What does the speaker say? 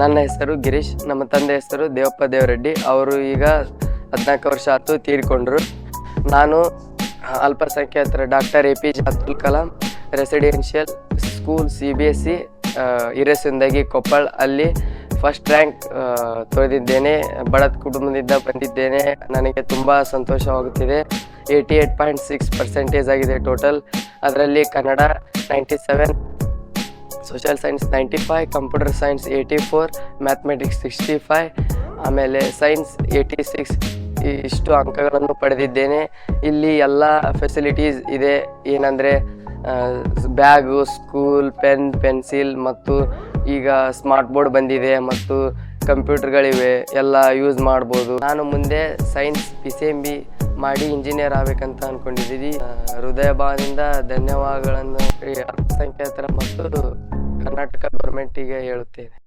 ನನ್ನ ಹೆಸರು ಗಿರೀಶ್, ನಮ್ಮ ತಂದೆ ಹೆಸರು ದೇವಪ್ಪ ದೇವರೆಡ್ಡಿ. ಅವರು ಈಗ ಹದಿನಾಲ್ಕು ವರ್ಷ ಆತು ತೀರಿಕೊಂಡ್ರು. ನಾನು ಅಲ್ಪಸಂಖ್ಯಾತರ doctor A P J Abdul Kalam, residential school C B S C Hiresindagi Koppal. ಅಲ್ಲಿ ಫಸ್ಟ್ ರ್ಯಾಂಕ್ ತೊಳೆದಿದ್ದೇನೆ ಬಡ ಕುಟುಂಬದಿಂದ ಬಂದಿದ್ದೇನೆ. ನನಗೆ ತುಂಬ ಸಂತೋಷವಾಗುತ್ತಿದೆ. Eighty eight point six percentage ಆಗಿದೆ ಟೋಟಲ್. ಅದರಲ್ಲಿ Kannada ninety seven social science ninety five computer science eighty four mathematics sixty five ಆಮೇಲೆ ಸೈನ್ಸ್ ಏಯ್ಟಿ ಸಿಕ್ಸ್ ಇಷ್ಟು ಅಂಕಗಳನ್ನು ಪಡೆದಿದ್ದೇನೆ. ಇಲ್ಲಿ ಎಲ್ಲ ಫೆಸಿಲಿಟೀಸ್ ಇದೆ. ಏನಂದರೆ ಬ್ಯಾಗು ಸ್ಕೂಲ್ ಪೆನ್ ಪೆನ್ಸಿಲ್ ಮತ್ತು ಈಗ ಸ್ಮಾರ್ಟ್ ಬೋರ್ಡ್ ಬಂದಿದೆ ಮತ್ತು ಕಂಪ್ಯೂಟರ್ಗಳಿವೆ ಎಲ್ಲ ಯೂಸ್ ಮಾಡ್ಬೋದು. ನಾನು ಮುಂದೆ science P C M B ಮಾಡಿ ಇಂಜಿನಿಯರ್ ಆಗ್ಬೇಕಂತ ಅನ್ಕೊಂಡಿದೀವಿ. ಹೃದಯ ಭಾವದಿಂದ ಧನ್ಯವಾದಗಳನ್ನು ಅಲ್ಪಸಂಖ್ಯಾತರ ಮತ್ತು ಕರ್ನಾಟಕ ಗೌರ್ಮೆಂಟಿಗೆ ಹೇಳುತ್ತೇನೆ.